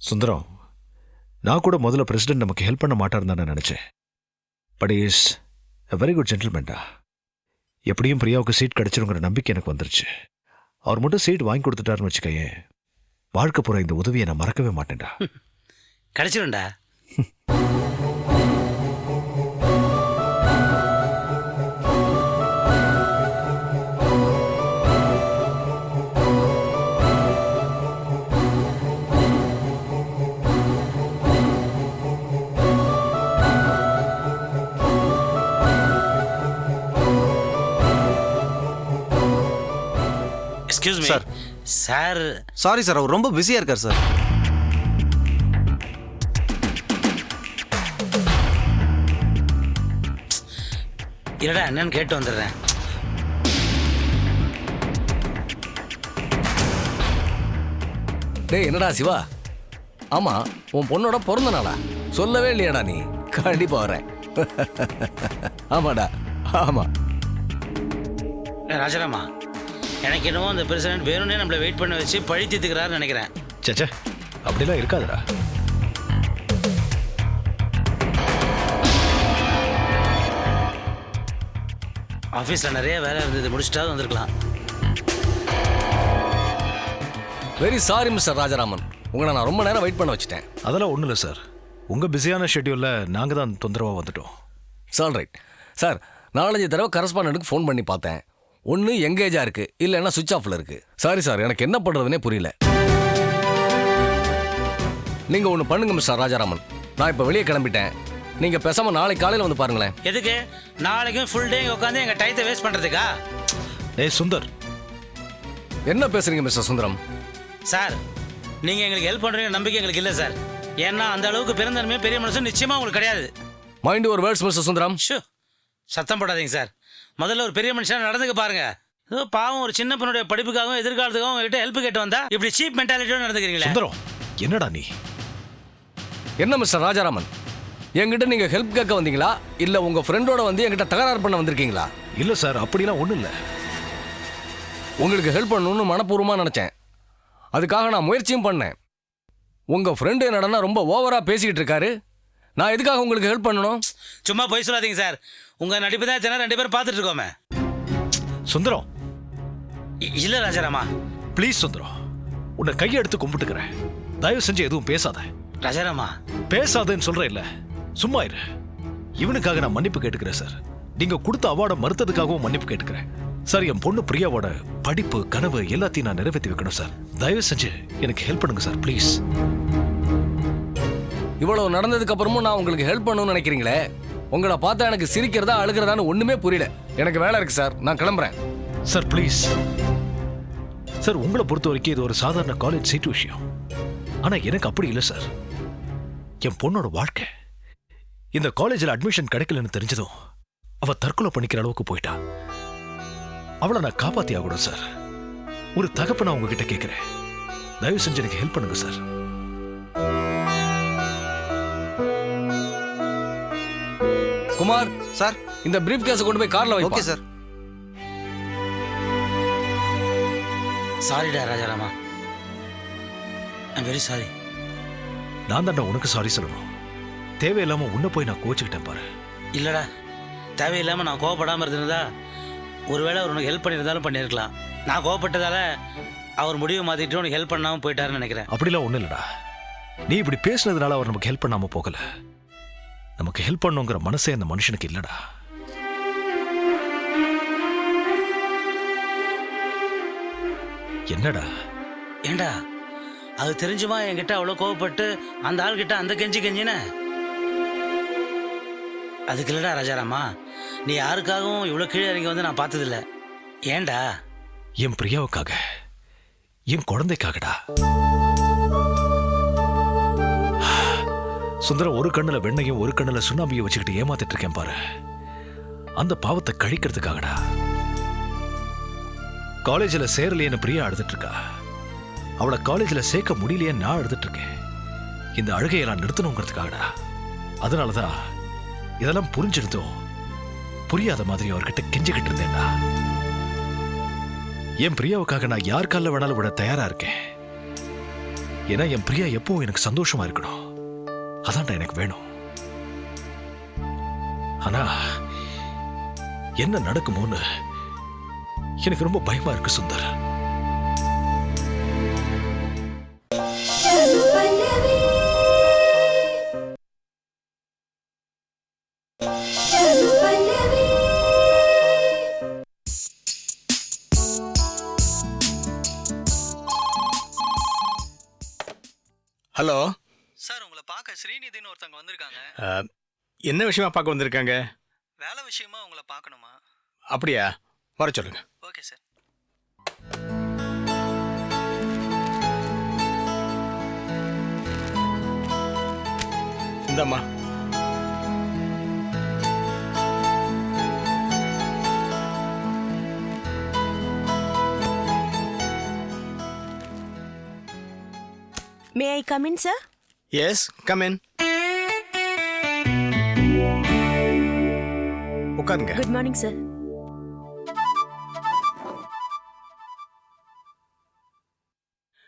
சுந்தரம் நான் கூட முதல்ல பிரசிடென்ட் நமக்கு ஹெல்ப் பண்ண மாட்டாருன்னு தான் நான் நினச்சேன் but is a very good ஜென்டில்மேன்டா எப்படியும் பிரியாவுக்கு சீட் கிடைச்சிருங்கிற நம்பிக்கை எனக்கு வந்துருச்சு. அவர் மட்டும் சீட் வாங்கி கொடுத்துட்டாருன்னு வச்சுக்கயேன். வாழ்க்கை போகிற இந்த உதவியை நான் மறக்கவே மாட்டேன்டா. கிடைச்சிரும்டா. Excuse me Sir. Sir sorry sir அவர் ரொம்ப பிஸியாக இருக்கார் சார் இல்லடா என்னன்னு கேட்டு வந்துடுறேன். டேய் என்னடா சிவா? ஆமா உன் பொண்ணோட பிறந்த நாளா? சொல்லவே இல்லையாடா நீ? கண்டிப்பா வரேன். ஆமாடா ஆமா. ராஜாராமா. எனக்கு என்னமோ அந்த பிரசிடென்ட் வேணும்னே நம்மளை வெயிட் பண்ண வச்சு பழி தீர்த்துக்கிறாருன்னு நினைக்கிறேன். சேச்சே அப்படிலாம் இருக்காதுடா. ஆஃபீஸில் நிறைய வேலை இருந்தது முடிச்சிட்டாவது வந்திருக்கலாம். Very sorry mister Rajaraman. உங்களை நான் ரொம்ப நேரம் வெயிட் பண்ண வச்சுட்டேன். அதெல்லாம் ஒன்றும் இல்லை சார் உங்கள் பிஸியான ஷெட்யூலில் நாங்கள் தான் தொந்தரவாக வந்துட்டோம். சால் ரைட் சார் நாலஞ்சு தடவை கரஸ்பாண்டனுக்கு ஃபோன் பண்ணி பார்த்தேன். ஒன்று எங்கேஜாக இருக்கு இல்லைன்னா சுவிட்ச் ஆஃபில் இருக்கு. சாரி சார் எனக்கு என்ன பண்ணுறதுனே புரியல. நீங்கள் ஒன்று பண்ணுங்க மிஸ்டர் ராஜாராமன். நான் இப்போ வெளியே கிளம்பிட்டேன். நீங்கள் பேசாமல் நாளைக்கு காலையில் வந்து பாருங்களேன். எதுக்கு? நாளைக்கும் ஃபுல் டே உட்காந்து எங்கள் டயத்தை வேஸ்ட் பண்ணுறதுக்கா ஏய் சுந்தர். என்ன பேசுறீங்க மிஸ்டர் சுந்தரம்? சார் நீங்கள் எங்களுக்கு ஹெல்ப் பண்ணுறீங்க நம்பிக்கை எங்களுக்கு இல்லை சார் ஏன்னா அந்த அளவுக்கு பிறந்தனுமே பெரிய மனுஷன் நிச்சயமாக உங்களுக்கு கிடையாது. மைண்ட் ஒரு வேர்ட்ஸ் மிஸ்டர் சுந்தரம். ஷூ சத்தம் போடாதீங்க சார். முதல்ல ஒரு பெரிய மனுஷன் நடந்துக்க பாருங்க. ஏதோ பாவம் ஒரு சின்ன பொண்ணுடைய படிப்புக்காகவும் எதிர்காலத்துக்காகவும் உங்ககிட்ட ஹெல்ப் கேட்டு வந்தா இப்படி சீப் மென்டாலிட்டியோட நடந்துக்கிறீங்களே? சுந்தரம் என்னடா நீ? என்ன மிஸ்டர் ராஜாராமன்? என்கிட்ட நீங்க ஹெல்ப் கேட்க வந்தீங்களா? இல்ல உங்க ஃப்ரெண்டோட வந்து என்கிட்ட தகராறு பண்ண வந்திருக்கீங்களா? இல்லை சார் அப்படிலாம் ஒன்றும் இல்லை உங்களுக்கு ஹெல்ப் பண்ணணும்னு மனப்பூர்வமா நினைச்சேன். அதுக்காக நான் முயற்சியும் பண்ணேன். உங்க ஃப்ரெண்டு என்னடனா ரொம்ப ஓவரா பேசிக்கிட்டு இருக்காரு. நான் எதுக்காக உங்களுக்கு ஹெல்ப் பண்ணணும்? சும்மா போய் சொல்லாதீங்க சார். உங்க நடிப்பு தான் தினம் ரெண்டு பேரும் பார்த்துட்டு இருக்கோமே சுந்தரம். இ- இல்ல ராஜாராமா. ப்ளீஸ் சுந்தரம். உன்னை கையெடுத்து கும்பிட்டுக்கிறேன். தயவு செஞ்சு எதுவும் பேசாத. ராஜாராமா. பேசாதேன்னு சொல்றேன் இல்ல சும்மா இரு. இவனுக்காக நான் மன்னிப்பு கேட்டுக்கிறேன் சார் நீங்க கொடுத்த அவார்டை மறுத்ததுக்காகவும் மன்னிப்பு கேட்டுக்கிறேன். சார் என் பொண்ணு பிரியாவோட படிப்பு கனவு எல்லாத்தையும் நான் நிறைவேற்றி வைக்கணும் சார் தயவு செஞ்சு எனக்கு ஹெல்ப் பண்ணுங்க சார் ப்ளீஸ் இவ்வளவு நடந்ததுக்கு அப்புறமும் நான் உங்களுக்கு ஹெல்ப் பண்ணணும்னு நினைக்கிறீங்களே? உங்களை பார்த்தா எனக்கு சிரிக்கிறதா அழுகிறதான்னு ஒண்ணுமே புரியல. எனக்கு வேலை இருக்கு சார். நான் கிளம்புறேன். Sir please. சார் உங்களை பொறுத்த வரைக்கும் இது ஒரு சாதாரண காலேஜ் சீட் விஷயம். ஆனால் எனக்கு அப்படி இல்லை சார். என் பொண்ணோட வாழ்க்கை. இந்த காலேஜில் அட்மிஷன் கிடைக்கலன்னு தெரிஞ்சதும் அவள் தற்கொலை பண்ணிக்கிற அளவுக்கு போயிட்டா. அவளை நான் காப்பாற்றி ஆகணும் சார். ஒரு தகப்பை நான் உங்ககிட்ட கேட்குறேன் தயவு செஞ்சு எனக்கு ஹெல்ப் பண்ணுங்க சார். குமார் சார் இந்த பிரீஃப் கேஸை கொண்டு போய் கார்ல ஓகே வைப்பா சார். சாரிடா ராஜாராமா. ஐம் வெரி சாரி நான் தான்டா உனக்கு சாரி சொல்லணும். தேவையில்லாம உன்னை போய் நான் கோச்சுக்கிட்டேன் பாரு. இல்லடா. தேவையில்லாமல் நான் கோவப்படாமல் இருந்திருந்தா ஒருவேளை அவர் உனக்கு ஹெல்ப் பண்ணியிருந்தாலும் பண்ணியிருக்கலாம். நான் கோவப்பட்டதால அவர் முடிவு மாற்றிட்டு உனக்கு ஹெல்ப் பண்ணாமல் போயிட்டாருன்னு நினைக்கிறேன். அப்படிலாம் ஒன்றும் இல்லடா. நீ இப்படி பேசுனதுனால அவர் நமக்கு ஹெல்ப் பண்ணாம போகல. நமக்கு ஹெல்ப் பண்ணுங்கிற மனசே அந்த மனுஷனுக்கு இல்லடா. என்னடா? ஏண்டா? அது தெரிஞ்சுமா என்கிட்ட அவ்வளோ கோவப்பட்டு அந்த ஆள்கிட்ட அந்த கெஞ்சி கெஞ்சின? அதுக்கு இல்லடா ராஜாராமா. நீ யாருக்காகவும் இவ்வளோ கீழே இறங்கி வந்து நான் பார்த்ததில்ல. ஏண்டா? என் பிரியாவுக்காக. என் குழந்தைக்காகடா. சுந்தரம் ஒரு கண்ணுல வெண்ணையும் ஒரு கண்ணுல சுண்ணாம்பியும் வச்சுக்கிட்டு ஏமாத்திட்டு இருக்கேன் பாரு. அந்த பாவத்தை கழிக்கிறதுக்காகடா. காலேஜில் சேரலையேன்னு பிரியா அழுதுட்டு இருக்கா. அவளை காலேஜில் சேர்க்க முடியலையே நான் அழுதுட்டு இருக்கேன். இந்த அழுகையை நான் நிறுத்தணுங்கிறதுக்காகடா. அதனால தான் இதெல்லாம் புரிஞ்சிருந்தோம் புரியாத மாதிரி அவர்கிட்ட கெஞ்சிக்கிட்டு இருந்தேன்டா. என் பிரியாவுக்காக நான் யார் காலில் வேணாலும் விட தயாரா இருக்கேன்? ஏன்னா என் பிரியா எப்பவும் எனக்கு சந்தோஷமா இருக்கணும். அதான்டா எனக்கு வேணும். ஆனா என்ன நடக்குமோன்னு எனக்கு ரொம்ப பயமா இருக்கு சுந்தர். ஹலோ. ஸ்ரீநிதின்னு ஒருத்தவங்க வந்திருக்காங்க. என்ன விஷயமா பார்க்க வந்திருக்காங்க? வேலை விஷயமா உங்களை பார்க்கணுமா? அப்படியா? வர சொல்லுங்க. Okay sir. இந்தாம்மா. May I come in sir yes come in உட்காருங்க குட் மார்னிங் சார்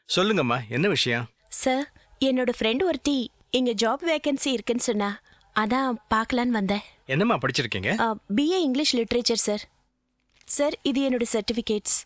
சொல்லுங்கம்மா என்ன விஷயம்? சார் என்னோட ஃப்ரெண்ட் ஒருத்தி இங்க ஜாப் வேகன்சி இருக்குன்னு சொன்னா அதான் பார்க்கலான்னு வந்தேன். என்னம்மா படிச்சிருக்கீங்க? BA English literature sir sir இது என்னோட சர்டிஃபிகேட்ஸ்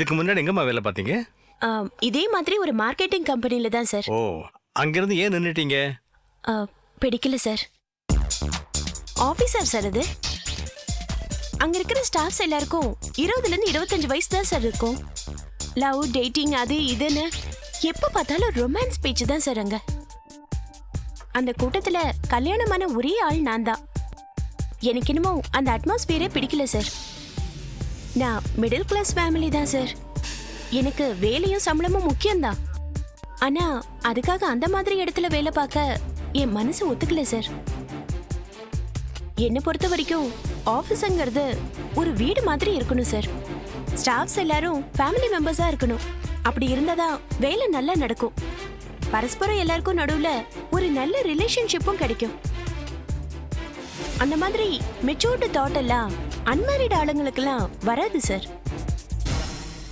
இதுக்கு முன்னாடி எங்கம்மா வேலை பார்த்தீங்க? இதே மாதிரி ஒரு மார்க்கெட்டிங் கம்பெனில தான் சார். ஓ அங்கிருந்து ஏன் நின்றுட்டீங்க ஆ, பிடிக்கல சார். ஆஃபீஸர் சார் அது. அங்க இருக்கிற ஸ்டாஃப்ஸ் எல்லாருக்கும் இருபதுல இருந்து இருபத்தஞ்சு வயசு தான் சார் இருக்கும். லவ் டேட்டிங் அது இதுன்னு எப்ப பார்த்தாலும் ரொமான்ஸ் பேச்சு தான் சார் அங்க. அந்த கூட்டத்துல கல்யாணமான ஒரே ஆள் நான் தான். எனக்கு என்னமோ அந்த அட்மாஸ்பியரே பிடிக்கல சார். நான் மிடில் கிளாஸ் ஃபேமிலி தான் சார் எனக்கு வேலையும் சம்பளமும் முக்கியம்தான். ஆனா அதுக்காக அந்த மாதிரி இடத்துல வேலை பார்க்க என் மனசு ஒத்துக்கல சார் என்னை பொறுத்த வரைக்கும் ஆஃபீஸுங்கிறது ஒரு வீடு மாதிரி இருக்கணும் சார் ஸ்டாஃப்ஸ் எல்லாரும் ஃபேமிலி மெம்பர்ஸாக இருக்கணும். அப்படி இருந்தாதான் வேலை நல்லா நடக்கும். பரஸ்பரம் எல்லாருக்கும் நடுவில் ஒரு நல்ல ரிலேஷன்ஷிப்பும் கிடைக்கும். அந்த மாதிரி மெச்சூர்டு தாட் எல்லாம் அன்மேரிட் ஆளுங்களுக்கெல்லாம் வராது சார்.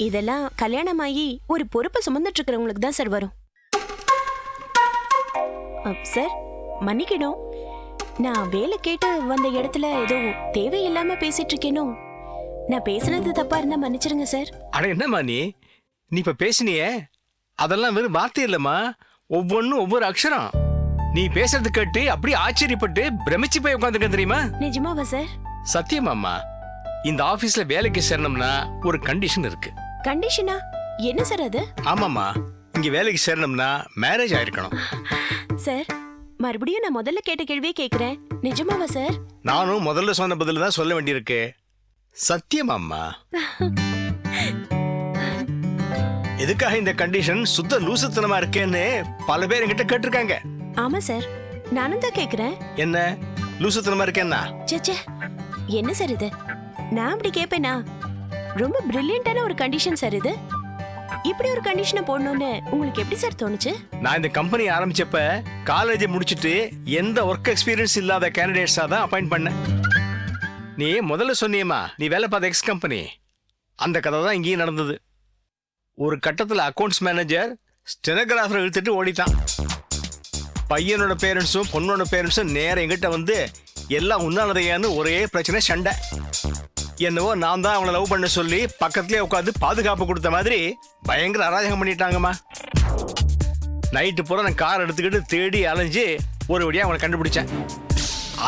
இதெல்லாம் கல்யாணமாகி ஒரு பொறுப்பை சுமந்துட்டு இருக்கிறவங்களுக்கு தான் சார் வரும். சார் மன்னிக்கணும். நான் வேலை கேட்டு வந்த இடத்துல ஏதோ தேவையில்லாம பேசிட்டு இருக்கேனோ? நான் பேசுனது தப்பா இருந்தா மன்னிச்சிருங்க சார். அட என்னம்மா நீ? நீ இப்ப பேசினியே? அதெல்லாம் வெறும் வார்த்தை இல்லம்மா. ஒவ்வொன்றும் ஒவ்வொரு அக்ஷரம். நீ பேசுறது கேட்டு அப்படியே ஆச்சரியப்பட்டு பிரமிச்சு போய் உட்காந்துக்க தெரியுமா? நிஜமாவா சார்? சத்தியமாம்மா இந்த ஆபீஸ்ல வேலைக்கு சேரணும்னா ஒரு கண்டிஷன் இருக்கு. கண்டிஷனா என்ன சார் அது? ஆமாம்மா இங்க வேலைக்கு சேரணும்னா மேரேஜ் ஆயிருக்கணும். சார் மறுபடியும் நான் முதல்ல கேட்ட கேள்வியே கேக்குறேன். நிஜமாவா சார்? நானும் முதல்ல சொன்ன பதில் தான் சொல்ல வேண்டியிருக்கு. சத்தியமாம்மா எதுக்காக இந்த கண்டிஷன் சுத்த லூசுத்தனமா இருக்கேன்னு பல பேர் என்கிட்ட கேட்டிருக்காங்க. ஆமா சார் நானும் தான் கேக்குறேன். என்ன? லூசுத்தனமா இருக்கேன்னா? ச்சே என்ன சார் இது? நான் அப்படி கேட்பேனா ரொம்ப பிரில்லியண்டான ஒரு கண்டிஷன் சார் இது. இப்படி ஒரு கண்டிஷனை போடணும்னு உங்களுக்கு எப்படி சார் தோணுச்சு? நான் இந்த கம்பெனி ஆரம்பிச்சப்ப காலேஜ் முடிச்சிட்டு எந்த ஒர்க் எக்ஸ்பீரியன்ஸ் இல்லாத கேண்டிடேட்ஸா தான் அப்பாயிண்ட் பண்ணேன். நீ முதல்ல சொன்னியம்மா நீ வேலை பார்த்த எக்ஸ் கம்பெனி அந்த கதை தான் இங்கேயும் நடந்தது. ஒரு கட்டத்தில் அக்கவுண்ட்ஸ் மேனேஜர் ஸ்டெனோகிராஃபரை இழுத்துட்டு ஓடிட்டான். பையனோட பேரண்ட்ஸும் பொண்ணோட பேரண்ட்ஸும் நேரம் எங்கிட்ட வந்து எல்லாம் உன்னானதையான்னு ஒரே பிரச்சனை சண்டை. என்னவோ நான் தான் அவனை லவ் பண்ண சொல்லி பக்கத்துலேயே உட்காந்து பாதுகாப்பு கொடுத்த மாதிரி பயங்கர அராஜகம் பண்ணிட்டாங்கம்மா. நைட்டு பூரா நான் கார் எடுத்துக்கிட்டு தேடி அலைஞ்சு ஒரு வழியாக அவனை கண்டுபிடிச்சேன்.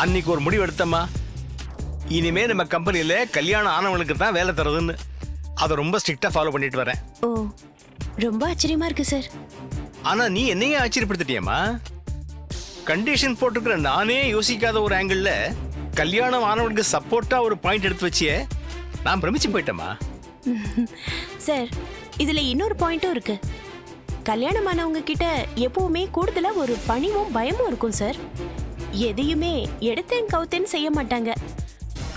அன்னைக்கு ஒரு முடிவு எடுத்தம்மா. இனிமே நம்ம கம்பெனியில் கல்யாணம் ஆனவனுக்கு தான் வேலை தரதுன்னு. அதை ரொம்ப ஸ்ட்ரிக்டாக ஃபாலோ பண்ணிட்டு வரேன். ஓ ரொம்ப ஆச்சரியமா இருக்கு சார் ஆனால் நீ என்னையே ஆச்சரியப்படுத்திட்டியம்மா? கண்டிஷன் போட்டுக்கிற நானே யோசிக்காத ஒரு ஆங்கிளில் கல்யாணம் ஆனவனுக்கு சப்போர்ட்டாக ஒரு பாயிண்ட் எடுத்து வச்சியே நான் பிரமிச்சு போயிட்டேம்மா. சார் இதுல இன்னொரு பாயிண்ட்டும் இருக்கு. கல்யாணமானவங்க கிட்ட எப்பவுமே கூடுதலா ஒரு பணிவும் பயமும் இருக்கும் சார் எதையுமே எடுத்தேன் கவுத்தேன்னு செய்ய மாட்டாங்க.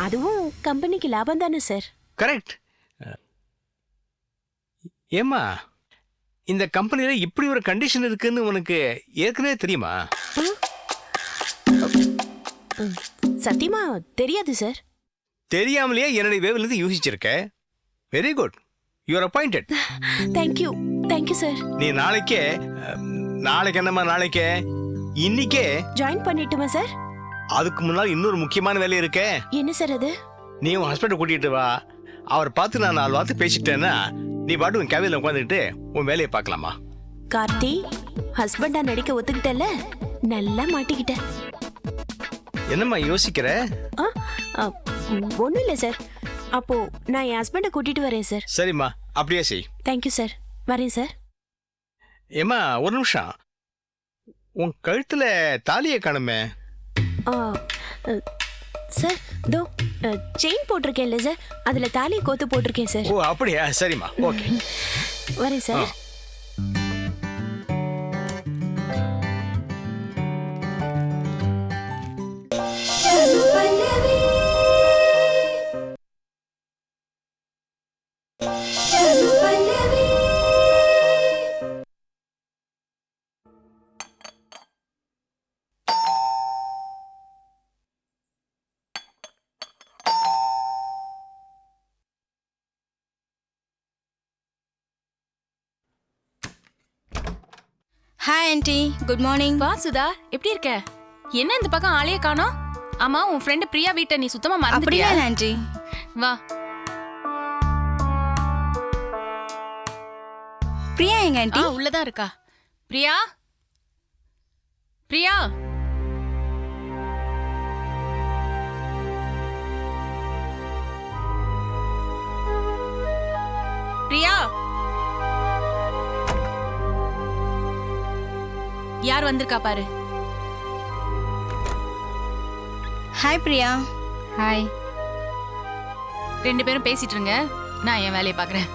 அதுவும் கம்பெனிக்கு லாபம் தானே சார் கரெக்ட் ஏம்மா இந்த கம்பெனியில் இப்படி ஒரு கண்டிஷன் இருக்குன்னு உனக்கு ஏற்கனவே தெரியுமா? சத்தியமா தெரியாது சார். தெரியாமலேயே என்னுடைய வேவிலிருந்து யோசிச்சிருக்க very good you are appointed thank you thank you sir நீ நாளைக்கே நாளைக்கு என்னம்மா நாளைக்கே? இன்னிக்கே? ஜாயின் பண்ணிட்டுமா சார் அதுக்கு முன்னால் இன்னொரு முக்கியமான வேலை இருக்கே. என்ன சார் அது? நீ உன் ஹஸ்பண்டை கூட்டிட்டு வா. அவர் பார்த்து நான் நாலு வார்த்தை பேசிட்டேன்னா நீ பாட்டு உன் கேபினில் உட்காந்துக்கிட்டு உன் வேலையை பார்க்கலாமா? கார்த்தி ஹஸ்பண்டா நடிக்க ஒத்துக்கிட்டல நல்லா மாட்டிக்கிட்ட. என்னம்மா யோசிக்கிற? ஒன்றும் இல்லை சார். அப்போ நான் என் ஹஸ்பண்டை கூட்டிட்டு வரேன் சார். சரிம்மா அப்படியே செய். தேங்க்யூ சார் வரேன் சார் ஏம்மா ஒரு நிமிஷம். உன் கழுத்துல தாலியை காணுமே. சார் தோ செயின் போட்டிருக்கேன்ல சார். அதில் தாலி கோத்து போட்டிருக்கேன் சார். ஓ அப்படியா? சரிம்மா. ஓகே. வரேன் சார் ஆண்டி. குட் மார்னிங் வா சுதா. எப்படி இருக்க? என்ன இந்த பக்கம் ஆளையே காணோம்? ஆமா உன் ஃப்ரெண்ட் பிரியா வீட்டை நீ சுத்தமா மறந்துட்டியா? அப்படியா ஆண்டி. வா. பிரியா எங்க ஆ ஆண்டி உள்ளதான் இருக்கா. பிரியா? பிரியா? யார் வந்திருக்கா பாரு. ஹாய் பிரியா ஹாய் ரெண்டு பேரும் பேசிட்டு இருங்க நான் என் வேலையை பார்க்கறேன்.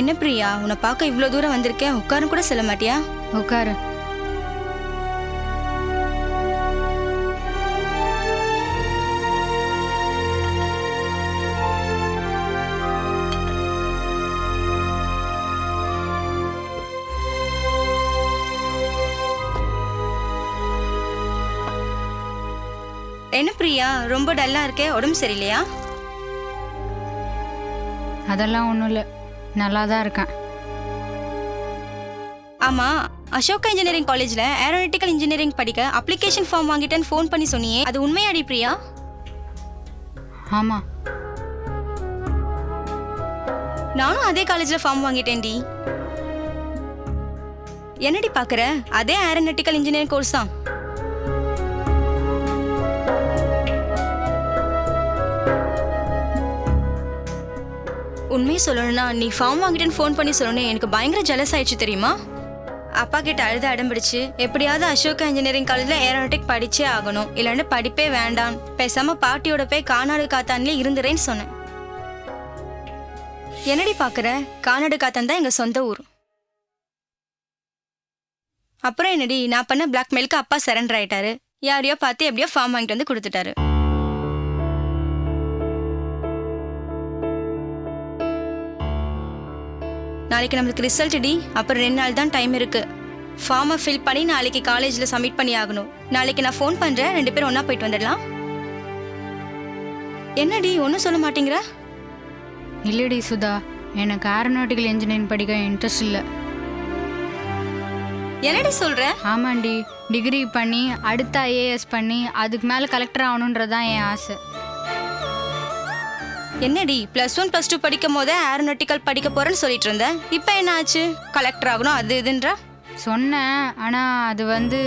என்ன பிரியா உன்னை பார்க்க இவ்வளோ தூரம் வந்திருக்கேன். உட்காரும் கூட சொல்ல மாட்டியா உட்காரு. என்ன பிரியா? ரொம்ப டல்லா இருக்கே உடம்பு சரியில்லையா? அதெல்லாம் ஒன்றும் இல்லை. நல்லா தான் இருக்கேன். ஆமா அசோகா இன்ஜினியரிங் காலேஜ்ல ஏரோநாட்டிக்கல் இன்ஜினியரிங் படிக்க அப்ளிகேஷன் ஃபார்ம் வாங்கிட்டேன்னு ஃபோன் பண்ணி சொன்னியே அது உண்மையாடி பிரியா? ஆமாம் நானும் அதே காலேஜ்ல ஃபார்ம் வாங்கிட்டேன்டி. என்னடி பாக்குற? அதே ஏரோநாட்டிக்கல் இன்ஜினியரிங் கோர்ஸ் தான். உண்மையை சொல்லணும்னா நீ ஃபார்ம் வாங்கிட்டேன்னு ஃபோன் பண்ணி சொல்லணும் எனக்கு பயங்கர ஜலஸ் ஆயிடுச்சு தெரியுமா? அப்பா கிட்ட அழுது அடம்பிடிச்சு எப்படியாவது அசோகா இன்ஜினியரிங் காலேஜில் ஏரோனாட்டிக் படிச்சே ஆகணும். இல்லைன்னா படிப்பே வேண்டாம். பேசாம பாட்டியோட போய் கானாடு காத்தான்லேயே இருந்துறேன்னு சொன்னேன். என்னடி பார்க்குற கானாடு காத்தான் தான் எங்கள் சொந்த ஊர். அப்புறம் என்னடி நான் பண்ண பிளாக்மெயிலுக்கு அப்பா சரண்டர் ஆயிட்டாரு. யாரையோ பார்த்து எப்படியோ ஃபார்ம் வாங்கிட்டு வந்து கொடுத்துட்டாரு. நாளைக்கு நம்மளுக்கு ரிசல்ட் டி. அப்புறம் ரெண்டு நாள் தான் டைம் இருக்கு. ஃபார்மை ஃபில் பண்ணி நாளைக்கு காலேஜில் சப்மிட் பண்ணி ஆகணும் நாளைக்கு நான் ஃபோன் பண்ணுறேன் ரெண்டு பேரும் ஒன்றா போயிட்டு வந்துடலாம். என்னடி ஒன்றும் சொல்ல மாட்டேங்கிற? இல்லடி சுதா. எனக்கு ஏரோநாட்டிக்கல் இன்ஜினியரிங் படிக்க இன்ட்ரெஸ்ட் இல்லை. என்னடி சொல்ற? ஆமாண்டி. டிகிரி பண்ணி அடுத்த ஐஏஎஸ் பண்ணி அதுக்கு மேலே கலெக்டர் ஆகணுன்றது தான் என் ஆசை. என்னடி ப்ளஸ் ஒன் ப்ளஸ் டூ படிக்கும் போதே ஏரோநாட்டிக்கல் படிக்க போறேன்னு சொல்லிட்டு இருந்தேன் இப்போ என்ன ஆச்சு கலெக்டர் ஆகணும் அது இதுன்ற? சொன்னேன் ஆனால் அது வந்து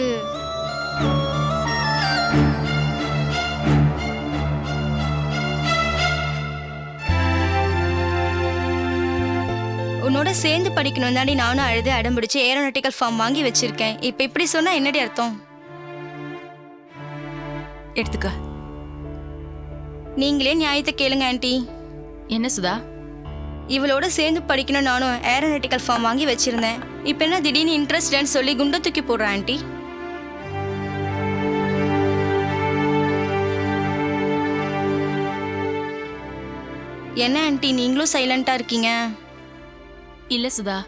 உன்னோட சேர்ந்து படிக்கணும் தாண்டி நானும் அழுது அடம்பிடிச்சு ஏரோநாட்டிக்கல் ஃபார்ம் வாங்கி வச்சிருக்கேன். இப்போ இப்படி சொன்னா என்னடி அர்த்தம்? எடுத்துக்க. நீங்களே நியாயத்தை கேளுங்க ஆண்டி. என்ன சுதா? இவளோட சேர்ந்து படிக்கணும் நானும் ஏரோநாட்டிக்கல் ஃபார்ம் வாங்கி வச்சிருந்தேன். இப்போ என்ன திடீர்னு இன்ட்ரெஸ்ட்லன்னு சொல்லி குண்டை தூக்கி போடுறேன் ஆண்டி? என்ன ஆண்டி? நீங்களும் சைலண்டா இருக்கீங்க? இல்ல சுதா.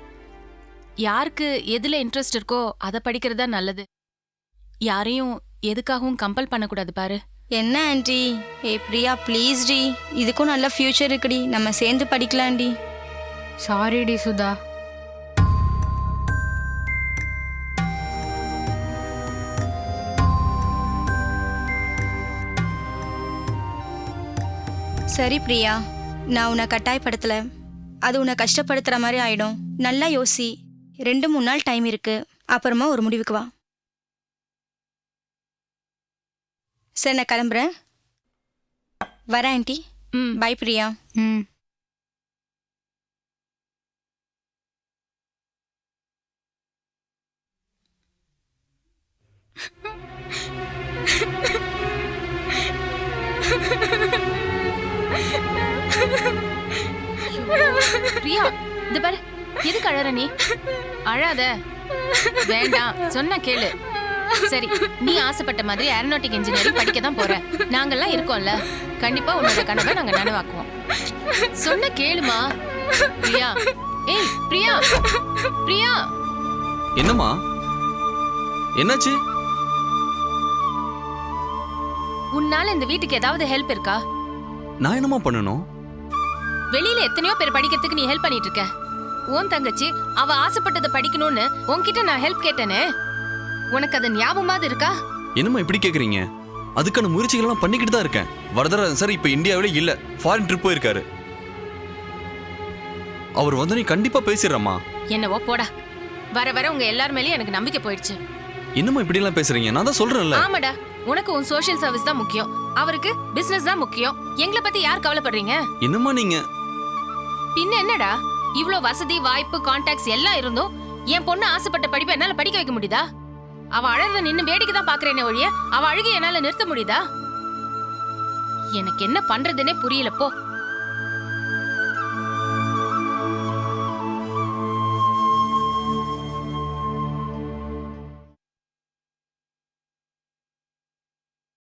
யாருக்கு எதுல இன்ட்ரெஸ்ட் இருக்கோ அதை படிக்கிறது தான் நல்லது. யாரையும் எதுக்காகவும் கம்பல் பண்ணக்கூடாது பாரு. என்ன ஆண்டி? ஏ பிரியா ப்ளீஸ் டி. இதுக்கும் நல்ல ஃப்யூச்சர் இருக்குடி. நம்ம சேர்ந்து படிக்கலாம்டி. சாரிடி சுதா. சரி பிரியா. நான் உன்னை கட்டாயப்படுத்தல. அது உன்னை கஷ்டப்படுத்துற மாதிரி ஆயிடும். நல்லா யோசி. ரெண்டு மூணு நாள் டைம் இருக்கு. அப்புறமா ஒரு முடிவுக்கு வா. சரி நான் கிளம்புறேன். வரேன் ஆண்டி. ம். பை பிரியா. ம். பிரியா இது பாரு. எதுக்கு அழற நீ? அழாத. வேண்டாம். சொன்னா கேளு. சரி நீ ஆசைப்பட்ட மாதிரி ஏரோநாட்டிக் இன்ஜினியரிங் படிக்க தான் போற. நாங்கெல்லாம் இருக்கோம்ல. கண்டிப்பா உன்னோட கனவை நாங்க நனவாக்குவோம். சொன்ன கேளுமா பிரியா. ஏய் பிரியா. பிரியா. என்னம்மா? என்னாச்சு? உன்னால இந்த வீட்டுக்கு ஏதாவது ஹெல்ப் இருக்கா? நான் என்னம்மா பண்ணணும்? வெளியில எத்தனையோ பேர் படிக்கிறதுக்கு நீ ஹெல்ப் பண்ணிட்டு இருக்க. உன் தங்கச்சி அவ ஆசைப்பட்டதை படிக்கணும்னு உன்கிட்ட நான் ஹெல்ப் கேட்டேனே. உனக்கு அது ஞாபகமாவது இருக்கா? என்னம்மா இப்படி கேக்குறீங்க? அதுக்கான முயற்சிகள்லாம் பண்ணிக்கிட்டு தான் இருக்கேன். வரதராஜன் சார் இப்போ இந்தியாவிலே இல்ல. ஃபாரின் ட்ரிப் போயிருக்காரு. அவர் வந்து நீ கண்டிப்பா பேசிடுறம்மா. என்னவோ போடா. வர வர உங்க எல்லார் மேலயும் எனக்கு நம்பிக்கை போயிடுச்சு. என்னம்மா இப்படி எல்லாம் பேசுறீங்க? நான் தான் சொல்றேன்ல. ஆமாடா. உனக்கு உன் சோஷியல் சர்வீஸ் தான் முக்கியம். அவருக்கு பிசினஸ் தான் முக்கியம். எங்களை பத்தி யார் கவலைப்படுறீங்க? என்னம்மா நீங்க? பின்ன என்னடா? இவ்ளோ வசதி வாய்ப்பு கான்டாக்ட்ஸ் எல்லாம் இருந்தும் என் பொண்ணு ஆசைப்பட்ட படிப்பை என்னால படிக்க வைக்க முடியுதா? அவ அழறத நின்னு வேடிக்கை தான் பாக்குறேனே ஒழிய அவ அழுகை என்னால நிறுத்த முடியுதா? எனக்கு என்ன பண்றதுன்னே புரியலப்போ